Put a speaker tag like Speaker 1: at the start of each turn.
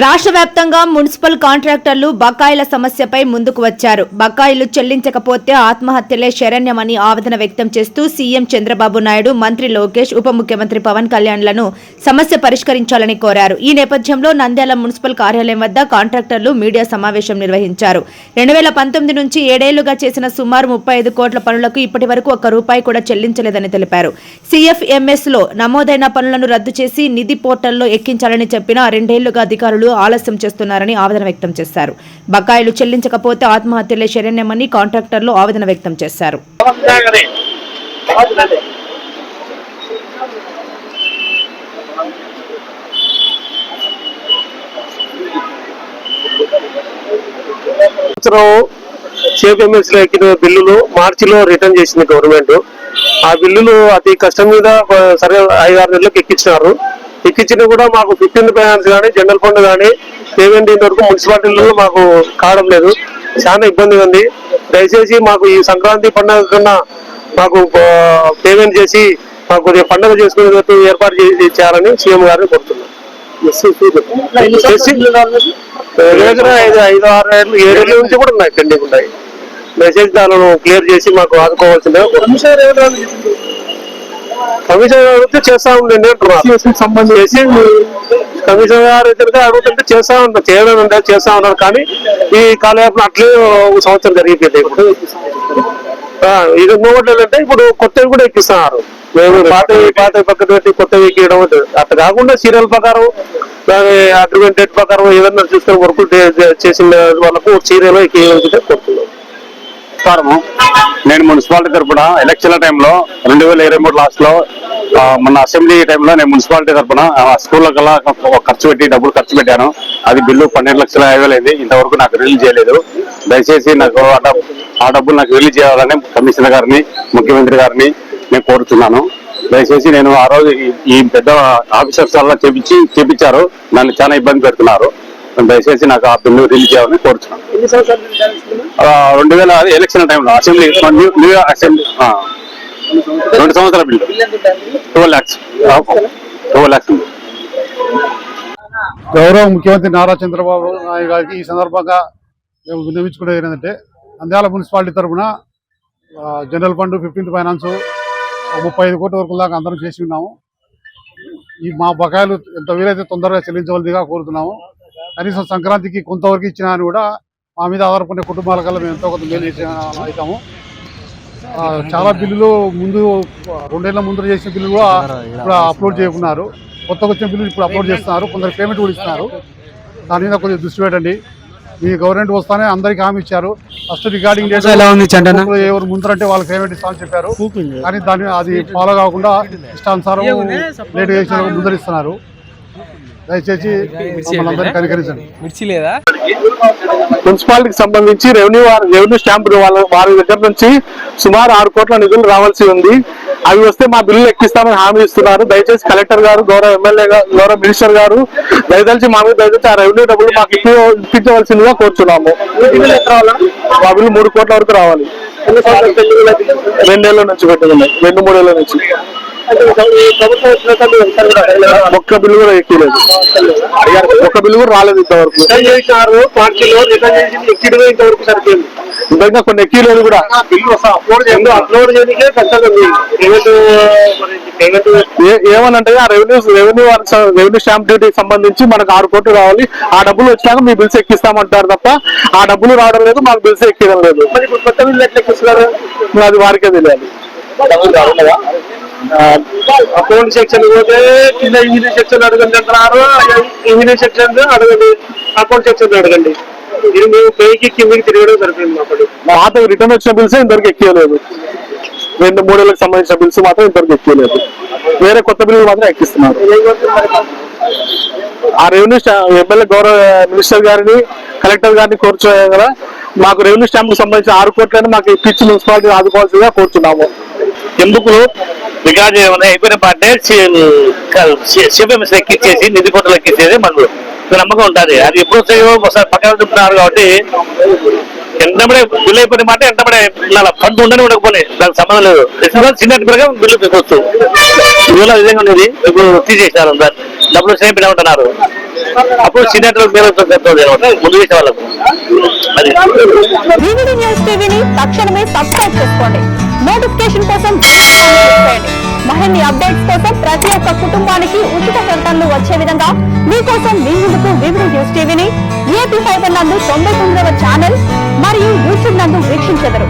Speaker 1: రాష్ట్ర వ్యాప్తంగా మున్సిపల్ కాంట్రాక్టర్లు బకాయిల సమస్యపై ముందుకు వచ్చారు. బకాయిలు చెల్లించకపోతే ఆత్మహత్యలే శరణ్యమని ఆవేదన వ్యక్తం చేస్తూ సీఎం చంద్రబాబు నాయుడు మంత్రి లోకేష్ ఉప ముఖ్యమంత్రి పవన్ కళ్యాణ్లను సమస్య పరిష్కరించాలని కోరారు. ఈ నేపథ్యంలో నంద్యాల మున్సిపల్ కార్యాలయం వద్ద కాంట్రాక్టర్లు మీడియా సమావేశం నిర్వహించారు. రెండు వేల పంతొమ్మిది నుంచి ఏడేళ్ళుగా చేసిన సుమారు ముప్పై ఐదు కోట్ల పనులకు ఇప్పటి వరకు ఒక్క రూపాయి కూడా చెల్లించలేదని తెలిపారు. సీఎఫ్ఎంఎస్లో నమోదైన పనులను రద్దు చేసి నిధి పోర్టల్లో ఎక్కించాలని చెప్పినా రెండేళ్ళుగా అధికారులు ఆలస్యం చేస్తున్నారని ఆవేదన వ్యక్తం చేశారు. బకాయిలు చెల్లించకపోతే ఆత్మహత్యలే శరణ్యమని కాంట్రాక్టర్లు ఆవేదన వ్యక్తం చేశారు.
Speaker 2: సంవత్సరం సిఎఫ్ఎంఎస్ ఎక్కిన బిల్లులు మార్చిలో రిటర్న్ చేసింది గవర్నమెంట్. ఆ బిల్లులు అతి కష్టం మీద సరే ఐదు ఆరు నెలలకు ఎక్కించినారు. ఎక్కించినా కూడా మాకు ఫిఫ్టీన్ ఫైనాన్స్ కానీ జనరల్ ఫండ్ కానీ పేమెంట్ ఇంతవరకు మున్సిపాలిటీలలో మాకు కావడం లేదు. చాలా ఇబ్బందిగా ఉంది. దయచేసి మాకు ఈ సంక్రాంతి పండుగ కన్నా మాకు పేమెంట్ చేసి మాకు కొద్దిగా పండుగ చేసుకునేటట్టు ఏర్పాటు చేసి చేయాలని సీఎం గారిని కోరుతున్నాం. చేసి- దగ్గర దగ్గర ఐదు ఐదు ఆరు ఏళ్ళు ఏడు ఏళ్ళ నుంచి కూడా ఉన్నాయి పెండింగ్ ఉన్నాయి. మెసేజ్ దానిలో క్లియర్ చేసి మాకు ఆదుకోవాల్సిందే కమిషనర్ అడిగితే చేస్తా ఉండండి అంటున్నారు. సంబంధించి కమిషనర్ గారు అయితే అడుగుతుంటే చేస్తా ఉంటారు చేయడం అంటే చేస్తా ఉన్నారు. కానీ ఈ కాలయాపన అట్లే ఒక సంవత్సరం జరిగిపోయింది ఇప్పుడు. ఆ, ఇది ఏంటంటే ఇప్పుడు కొత్తవి కూడా ఎక్కిస్తున్నారు. మేము పాత పాత పక్కన పెట్టి కొత్తవి ఎక్కియడం. అట్లా కాకుండా సీరియల్ ప్రకారం దాని అగ్రిమెంట్ డేట్ ప్రకారం ఏదైనా చూసుకుని వర్క్ చేసిన వాళ్ళకు సీరియల్ ఎక్కించుకుంటే కోరుతున్నాం
Speaker 3: నేను మున్సిపాలిటీ తరపున ఎలక్షన్ల టైంలో రెండు వేల ఇరవై మూడు లాస్ట్లో మొన్న అసెంబ్లీ టైంలో నేను మున్సిపాలిటీ తరఫున స్కూల్ కల్లా ఖర్చు పెట్టి డబ్బులు ఖర్చు పెట్టాను. అది బిల్లు పన్నెండు లక్షల యాభై వేలు ఇంతవరకు నాకు రిలీజ్ చేయలేదు. దయచేసి నాకు ఆ డబ్బు ఆ డబ్బులు నాకు రిలీజ్ చేయాలని కమిషనర్ గారిని ముఖ్యమంత్రి గారిని నేను కోరుతున్నాను. దయచేసి నేను ఆ రోజు ఈ- ఈ పెద్ద ఆఫీసర్స్ వల్ల చేపించి చేపించారు. నన్ను చాలా ఇబ్బంది పెడుతున్నారు. దయచేసి నాకు ఆ బిల్లు రిలీజ్ చేయాలని కోరుతున్నాను ఆ, రెండు వేల ఎలక్షన్ టైంలో అసెంబ్లీ న్యూ అసెంబ్లీ ఆ, రెండు సంవత్సరాల bill. Two lakhs two lakhs
Speaker 4: గౌరవ ముఖ్యమంత్రి నారా చంద్రబాబు నాయుడు గారికి ఈ సందర్భంగా మేము విన్నవించుకునేది ఏంటంటే నంద్యాల మున్సిపాలిటీ తరఫున జనరల్ ఫండ్ ఫిఫ్టీన్త్ ఫైనాన్స్ ముప్పై ఐదు కోట్ల వరకు దాకా అందరం చేసి ఉన్నాము. ఈ మా బకాయిలు ఎంత వీలైతే తొందరగా చెల్లించవలదిగా కోరుతున్నాము. కనీసం సంక్రాంతికి కొంతవరకు ఇచ్చినా అని కూడా మా మీద ఆధారపడిన కుటుంబాల కల్లా మేము ఎంతో కొంత మేలు చేసిన అవుతాము ఆ, చాలా బిల్లులు ముందు రెండేళ్ళ ముందు చేసిన బిల్లులు కూడా ఇప్పుడు అప్లోడ్ చేయకున్నారు. కొత్తగా వచ్చిన బిల్లులు ఇప్పుడు అప్లోడ్ చేస్తున్నారు. కొందరు పేమెంట్ కూడా ఇస్తున్నారు. దాని మీద కొంచెం దృష్టి పెట్టండి. మీ గవర్నమెంట్ వస్తానే అందరికి హామీ ఇచ్చారు. ఫస్ట్ రిగార్డింగ్ ఎవరు ముందరంటే వాళ్ళకి పేమెంట్ ఇస్తామని చెప్పారు. కానీ దాని అది ఫాలో కాకుండా ఇష్టానుసారం లేట్ చేసిన ముందర ఇస్తున్నారు దయచేసి కనికరించండి
Speaker 5: మిర్చి లేదా?
Speaker 2: మున్సిపాలిటీకి సంబంధించి రెవెన్యూ రెవెన్యూ స్టాంప్ వాళ్ళ వారి దగ్గర నుంచి సుమారు ఆరు కోట్ల నిధులు రావాల్సి ఉంది. అవి వస్తే మా బిల్లులు ఎక్కిస్తామని హామీ ఇస్తున్నారు. దయచేసి కలెక్టర్ గారు గౌరవ ఎమ్మెల్యే గారు గౌరవ మినిస్టర్ గారు దయదలిచి మా మీద దయచేసి ఆ రెవెన్యూ డబ్బులు మాకు ఇప్పి ఇప్పించవలసిందిగా కోరుచున్నాము. మా బిల్లు మూడు కోట్ల వరకు రావాలి. రెండేళ్ళ నుంచి పెట్టుకున్నాయి రెండు మూడేళ్ళ నుంచి. ఒక్క బిల్లు కూడా ఎక్కలేదు. ఒక్క బిల్లు కూడా రాలేదు ఇంతవరకు. ఇంకా కొన్ని ఎక్కిలేదు కూడా. ఏమనంటే ఆ రెవెన్యూ రెవెన్యూ రెవెన్యూ స్టాంప్ డ్యూటీకి సంబంధించి మనకు ఆరు కోట్లు రావాలి. ఆ డబ్బులు వచ్చినాక మీ బిల్స్ ఎక్కిస్తామంటారు తప్ప ఆ డబ్బులు రావడం లేదు మాకు బిల్స్ ఎక్కియడం లేదు. అది వారికే తెలియాలి. అకౌంట్ సెక్షన్ పోతే కింద ఇంజనీర్ సెక్షన్ అడగండి అంటున్నారు. ఇంజనీర్ సెక్షన్ అడగండి అకౌంట్ సెక్షన్ అడగండి. ఇది మేము పైకి కిందకి తిరగడం సరిపోయింది మాకు పాత రిటర్న్ వచ్చిన బిల్స్ ఇంతవరకు ఎక్కలేదు రెండు మూడేళ్ళకి సంబంధించిన బిల్స్ మాత్రం ఇంతవరకు ఎక్కలేదు వేరే కొత్త బిల్లు మాత్రం ఎక్కిస్తున్నారు. ఆ రెవెన్యూ ఎమ్మెల్యే గౌరవ మినిస్టర్ గారిని కలెక్టర్ గారిని కోరుచోయా కదా. మాకు రెవెన్యూ స్టాంప్కు సంబంధించిన ఆరు కోట్లను మాకు ఇప్పించి మున్సిపాలిటీ ఆదుకోవాల్సిందిగా కోరుతున్నాము ఎందుకు? బికాజ్ ఏమైనా అయిపోయిన పాటే సిఎంఎస్ ఎక్కిచ్చేసి నిధి పొట్టలు ఎక్కిచ్చేది మనకు నమ్మకం ఉంటుంది అది ఎప్పుడు వస్తాయో ఒకసారి పక్కన చెప్తున్నారు కాబట్టి ఎంతబడే బిల్లు అయిపోయిన మాట ఎంతబడే ఇలా ఫండ్ ఉండని ఉండకపోయి దానికి సంబంధం లేదు. చిన్న బిల్లుగా బిల్లు పెట్టుకోవచ్చు. ఇవాళ విధంగా ఉండేది ఇప్పుడు తీసేసినారు సార్
Speaker 6: డబ్బులు సేమ్ ఉంటున్నారు అప్పుడు సీనియర్ మీరు ముందు చేసే వాళ్ళకు. అది.
Speaker 5: న్యూస్ టీవీని తక్షణమే సబ్స్క్రైబ్ చేసుకోండి. నోటిఫికేషన్ కోసం మరిన్ని అప్డేట్స్ కోసం కుటుంబానికి ఉచిత ప్రకటనలు వచ్చే విధంగా మీకోసం మీ ముందుకు వివిధ న్యూస్ టీవీని ఏపీ ఫైబర్ నందు తొంభై తొమ్మిదవ ఛానల్ మరియు యూట్యూబ్ నందు వీక్షించెదరు.